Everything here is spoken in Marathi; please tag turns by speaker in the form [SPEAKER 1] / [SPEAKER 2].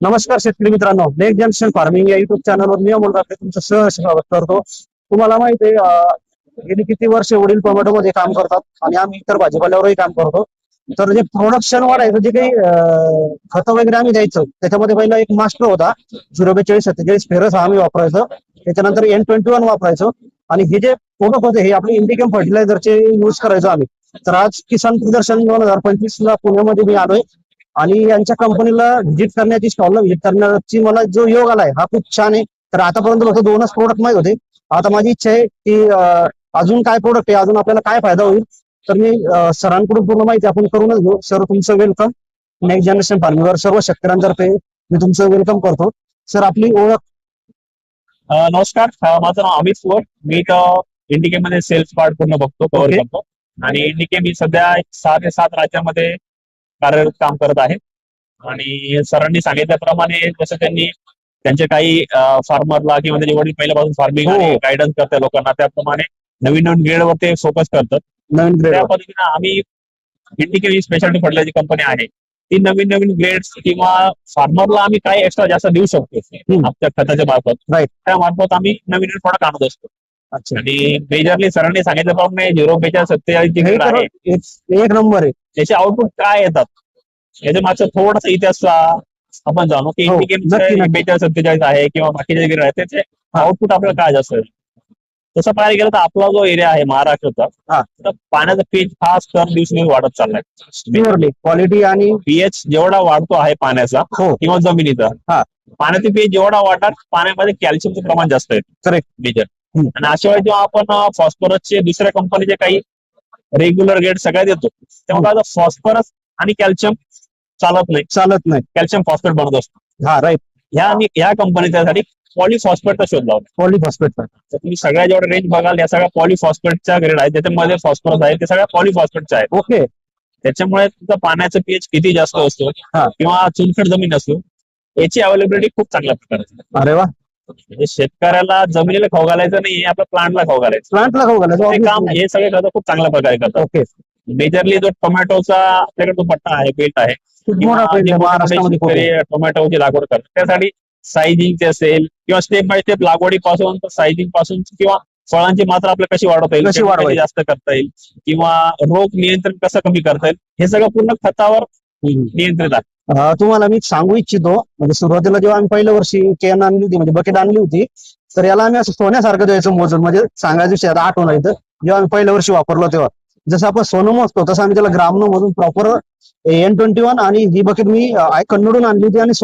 [SPEAKER 1] नमस्कार शेतकरी मित्रांनो नेक्स्ट जंक्शन फार्मिंग या युट्यूब चॅनलवर मी अमोल राठे तुमचं सहर्ष स्वागत करतो. तुम्हाला माहीत आहे गेली किती वर्ष वडील टोमॅटो मध्ये काम करतात आणि आम्ही इतर भाजीपाल्यावरही काम करतो. तर जे प्रोडक्शन वाढायचं जे काही खत खतं वगैरे आम्ही द्यायचं त्याच्यामध्ये पहिला एक मास्टर होता झिरो बेचाळीस सत्तेचाळीस फेरस हा आम्ही वापरायचो. त्याच्यानंतर एन ट्वेंटी वन वापरायचो. आणि हे जे प्रोडक्ट होते हे आपले इंडिकम फर्टिलायझरचे युज करायचो आम्ही. तर आज किसान प्रदर्शन दोन हजार पंचवीस ला पुण्यामध्ये मी आलोय. आणि यांच्या कंपनीला व्हिजिट करण्याची स्टॉलला व्हिजिट करण्याची मला जो योग आलाय हा खूप छान आहे. तर आतापर्यंत फक्त दोनच प्रोडक्ट माहीत होते. आता माझी इच्छा आहे की अजून काय प्रोडक्ट आहे अजून आपल्याला काय फायदा होईल तर मी सरांकडून पूर्ण माहिती आपण करूनच घेऊ. सर तुमचं वेलकम नेक्स्ट जनरेशन फार्मिंगवर सर्व शेतकऱ्यांतर्फे मी तुमचं वेलकम करतो. सर आपली ओळख.
[SPEAKER 2] नमस्कार. माझं नाव अमित सुवर मी तर इंडिके मध्ये सेल्स पार्ट पूर्ण बघतो कव्हर. करतो आणि इंडिके मी सध्या सहा ते सात राज्यामध्ये कार्यरत काम करत आहे. आणि सरांनी सांगितल्याप्रमाणे जसं त्यांनी त्यांचे काही फार्मरला किंवा त्यांचे वडील पहिल्यापासून फार्मिंग
[SPEAKER 1] हो.
[SPEAKER 2] गायडन्स करतात लोकांना त्याप्रमाणे नवीन नवीन ग्रेडवर ते फोकस करतात.
[SPEAKER 1] नवीन ग्रेड
[SPEAKER 2] त्या पद्धतीने आम्ही इंडिके ही स्पेशालिटी फर्टिलायझर कंपनी आहे. ती नवीन नवीन ग्रेड्स किंवा फार्मरला आम्ही काय एक्स्ट्रा जास्त देऊ शकतो. आपल्या खताच्या मार्फत. त्या मार्फत आम्ही नवीन नवीन प्रोडक्ट आणत असतो. आणि मेजरली सरांनी सांगितल्याप्रमाणे झिरो बेचाळीस सत्तेचाळीस जी
[SPEAKER 1] हे
[SPEAKER 2] grade
[SPEAKER 1] तर
[SPEAKER 2] आहे.
[SPEAKER 1] एक नंबर आहे.
[SPEAKER 2] त्याचे आउटपुट काय येतात? याच्या मागचा थोडासा इतिहास आपण जाणू की
[SPEAKER 1] हो.
[SPEAKER 2] बेचाळीस सत्तेचाळीस आहे किंवा बाकीचे जे ग्रेड आहेत त्याचे आउटपुट आपल्याला काय जास्त आहे तसं पाहायला गेलं तर आपला जो एरिया आहे महाराष्ट्राचा
[SPEAKER 1] हा.
[SPEAKER 2] तर पाण्याचा पीच हा स्तर दिवसेंदिवस वाढत चाललाय.
[SPEAKER 1] प्युअरली क्वालिटी आणि
[SPEAKER 2] पीएच जेवढा वाढतो आहे पाण्याचा
[SPEAKER 1] हो.
[SPEAKER 2] किंवा जमिनीचा
[SPEAKER 1] हा.
[SPEAKER 2] पाण्याचे पीएच जेवढा वाढतात पाण्यामध्ये कॅल्शियमचं प्रमाण जास्त आहे.
[SPEAKER 1] Correct.
[SPEAKER 2] मेजर आणि अशिवाय जेव्हा आपण फॉस्फरसचे दुसऱ्या कंपनीचे काही रेग्युलर गेट सगळ्या देतो तेव्हा आता फॉस्फरस आणि कॅल्शियम चालत नाही.
[SPEAKER 1] चालत नाही.
[SPEAKER 2] कॅल्शियम फॉस्फेट बनत असतो.
[SPEAKER 1] हा राईट
[SPEAKER 2] ह्या आणि ह्या कंपनी त्यासाठी पॉलिफॉस्फेटचा शोध लावला.
[SPEAKER 1] पॉलिफॉस्फेट
[SPEAKER 2] तर तुम्ही सगळ्या जेवढ्या रेंज बघाल या सगळ्या पॉलिफॉस्फेटच्या ग्रेड आहेत. त्याच्यामध्ये फॉस्फरस आहे ते सगळ्या पॉलिफॉस्फेटच्या आहेत.
[SPEAKER 1] ओके
[SPEAKER 2] त्याच्यामुळे तुमचं पाण्याचं पीएच किती जास्त असतो. किंवा चुनखड जमीन असतो याची अवेलेबिलिटी खूप चांगल्या प्रकारे.
[SPEAKER 1] अरे वा.
[SPEAKER 2] म्हणजे शेतकऱ्याला जमिनीला खाऊ घालायचं नाही आपल्या प्लांटला खाऊ घालायचं.
[SPEAKER 1] प्लांटला खाऊ
[SPEAKER 2] हे काम
[SPEAKER 1] घालायचं
[SPEAKER 2] हे सगळे खतं खूप चांगल्या प्रकारे करतात.
[SPEAKER 1] ओके
[SPEAKER 2] मेजरली जो टोमॅटोचा आपल्याकडे जो पट्टा आहे बेल्ट आहे टोमॅटोची लागवड करतात. त्यासाठी सायझिंगचे असेल किंवा स्टेप बाय स्टेप लागवडीपासून सायझिंगपासून किंवा फळांची मात्रा आपल्याला कशी वाढवता येईल
[SPEAKER 1] कशी वाढवायची?
[SPEAKER 2] जास्त करता येईल किंवा रोग नियंत्रण कसं कमी करता येईल हे सगळं पूर्ण खतावर नियंत्रित
[SPEAKER 1] अं, तुम्हाला मी सांगू इच्छितो म्हणजे सुरुवातीला जेव्हा आम्ही पहिल्या वर्षी कॅन आणली होती म्हणजे बकेट आणली होती तर याला आम्ही असं सोन्यासारखं द्यायचं मोजून म्हणजे सांगायचं विषय आता आठवण इथं जेव्हा आम्ही पहिल्या वर्षी वापरलो तेव्हा. जसं आपण सोनं मोजतो तसं आम्ही त्याला ग्रामनं मधून प्रॉपर एन ट्वेंटी वन आणि ही बकेट मी अं, कन्नडून आणली होती आणि